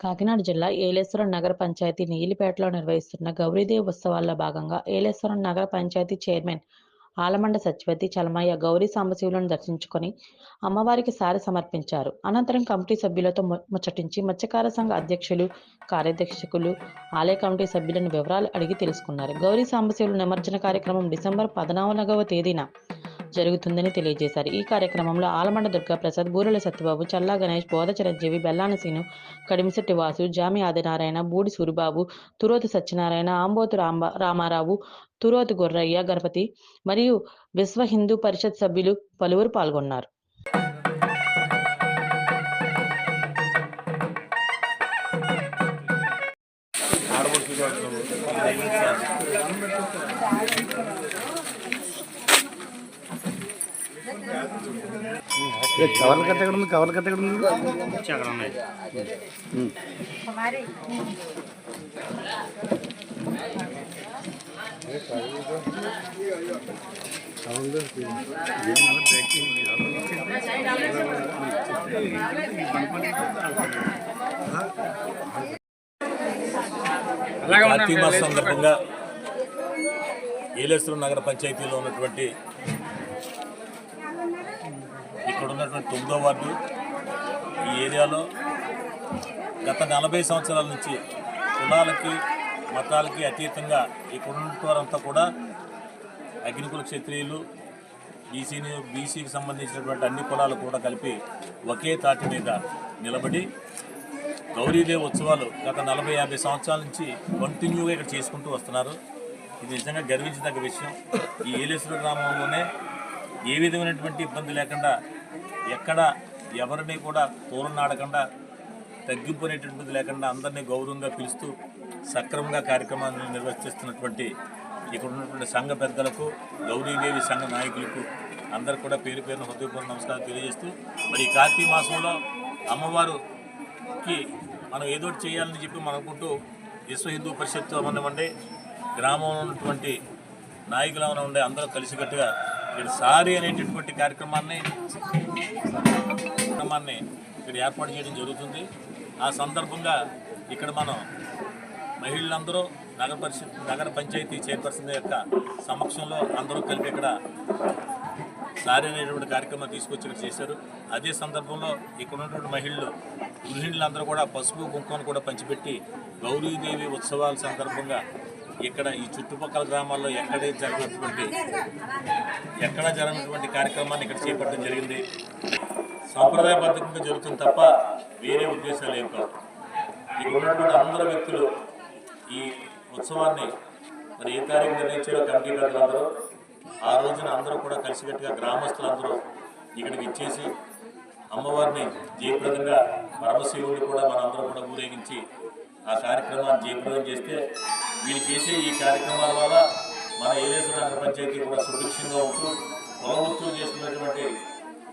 కాకినాడ జిల్లా ఏలేశ్వరం నగర పంచాయతీ నీలిపేటలో నిర్వహిస్తున్న గౌరీదేవి ఉత్సవాల్లో భాగంగా ఏలేశ్వరం నగర పంచాయతీ చైర్మన్ ఆలమండ సత్యవతి చలమయ్య గౌరీ సాంబశివులను దర్శించుకొని అమ్మవారికి సారి సమర్పించారు. అనంతరం కమిటీ సభ్యులతో ముచ్చటించి మత్స్యకార సంఘ అధ్యక్షులు కార్యదర్శకులు ఆలయ కమిటీ సభ్యులను వివరాలు అడిగి తెలుసుకున్నారు. గౌరీ సాంబశివులు నిమజ్జన కార్యక్రమం డిసెంబర్ పద్నాలుగవ తేదీన జరుగుతుందని తెలియజేశారు. ఈ కార్యక్రమంలో ఆలమండ దుర్గా ప్రసాద్ బూరెల సత్యబాబు చల్లా గణేష్ బోధ చిరంజీవి బెల్లానసీను కడిమిశెట్టి వాసు జామి ఆదినారాయణ బూడి సూరిబాబు తురోతి సత్యనారాయణ ఆంబోతు రాంబ రామారావు తురోతి గొర్రయ్య గణపతి మరియు విశ్వ హిందూ పరిషత్ సభ్యులు పలువురు పాల్గొన్నారు. కవర్ల కట్ట ఎక్కడ ఉంది? కవర్ల కట్ట ఎక్కడ ఉంది? అక్కడ ఉన్నాయి. కార్తీక మాసం సందర్భంగా ఏలేశ్వరం నగర పంచాయతీలో ఉన్నటువంటి ఇక్కడ ఉన్నటువంటి తొమ్మిదో వార్డు ఈ ఏరియాలో గత నలభై సంవత్సరాల నుంచి కులాలకి మతాలకి అతీతంగా ఇక్కడ ఉన్నవారంతా కూడా అగ్నికుల క్షత్రియులు బీసీని బీసీకి సంబంధించినటువంటి అన్ని కులాలు కూడా కలిపి ఒకే తాటి మీద నిలబడి గౌరీదేవి ఉత్సవాలు గత నలభై యాభై సంవత్సరాల నుంచి కంటిన్యూగా ఇక్కడ చేసుకుంటూ వస్తున్నారు. ఇది నిజంగా గర్వించదగ్గ విషయం. ఈ ఏలేశ్వర గ్రామంలోనే ఏ విధమైనటువంటి ఇబ్బంది లేకుండా ఎక్కడ ఎవరిని కూడా తోలనాడకుండా తగ్గింపు లేకుండా అందరినీ గౌరవంగా పిలుస్తూ సక్రమంగా కార్యక్రమాలను నిర్వర్తిస్తున్నటువంటి ఇక్కడ ఉన్నటువంటి సంఘ పెద్దలకు గౌరీదేవి సంఘ నాయకులకు అందరు కూడా పేరు పేరున హృదయపూర్వ నమస్కారం తెలియజేస్తూ మరి ఈ కార్తీక మాసంలో అమ్మవారుకి మనం ఏదో చేయాలని చెప్పి మనం అనుకుంటూ విశ్వ హిందూ పరిషత్ అవనివ్వండి గ్రామంలో ఉన్నటువంటి నాయకులు అవనివ్వండి అందరూ కలిసికట్టుగా ఇక్కడ సారీ అనేటటువంటి కార్యక్రమాన్ని కార్యక్రమాన్ని ఇక్కడ ఏర్పాటు చేయడం జరుగుతుంది. ఆ సందర్భంగా ఇక్కడ మనం మహిళలందరూ నగర పరిషత్ నగర పంచాయతీ చైర్పర్సన్ యొక్క సమక్షంలో అందరూ కలిపి ఇక్కడ సారీ అనేటువంటి కార్యక్రమం తీసుకొచ్చి చేశారు. అదే సందర్భంలో ఇక్కడ ఉన్నటువంటి మహిళలు గృహిణులందరూ కూడా పసుపు కుంకుమను కూడా పంచిపెట్టి గౌరీదేవి ఉత్సవాల సందర్భంగా ఇక్కడ ఈ చుట్టుపక్కల గ్రామాల్లో ఎక్కడే జరిగినటువంటి ఎక్కడ జరిగినటువంటి కార్యక్రమాన్ని ఇక్కడ చేపట్టడం జరిగింది. సాంప్రదాయబద్ధంగా జరుగుతుంది తప్ప వేరే ఉద్దేశాలు ఏం కాదు ఇక్కడ ఉన్నటువంటి అందరు వ్యక్తులు ఈ ఉత్సవాన్ని మరి ఏ తారీఖు నిర్ణయించారో కమిటీ పెద్దలందరూ ఆ రోజున అందరూ కూడా కలిసికట్టుగా గ్రామస్తులందరూ ఇక్కడికి ఇచ్చేసి అమ్మవారిని జయప్రదంగా పరమశివుడిని కూడా మనందరూ కూడా ఊరేగించి ఆ కార్యక్రమాన్ని జయప్రదం చేస్తే వీళ్ళు చేసే ఈ కార్యక్రమాల వల్ల మన ఏలేశ్వర నగర పంచాయతీ కూడా సుభిక్షంగా ఉంటూ కులవృత్తులు చేసుకున్నటువంటి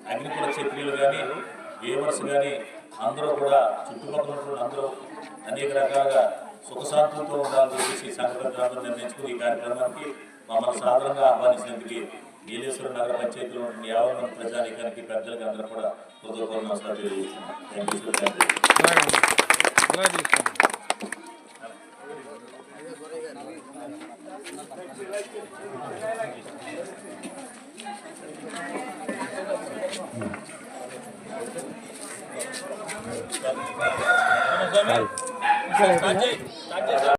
అగ్నికుల క్షత్రియులు కానీ ఏవర్స్ కానీ అందరూ కూడా చుట్టుపక్కల ఉన్నటువంటి అందరూ అనేక రకాలుగా సుఖశాంతులతో ఉండాలని చెప్పేసి సంఘటన నిర్ణయించుకుని ఈ కార్యక్రమానికి మమ్మల్ని సాధారణంగా ఆహ్వానించినందుకు నీలేశ్వర నగర పంచాయతీలో ఉన్న యాభై మంది ప్రజానీకానికి పెద్దలకి అందరూ కూడా హృదయపూర్వక నమస్కారం తెలియజేస్తున్నాను థ్యాంక్ యూ Keren!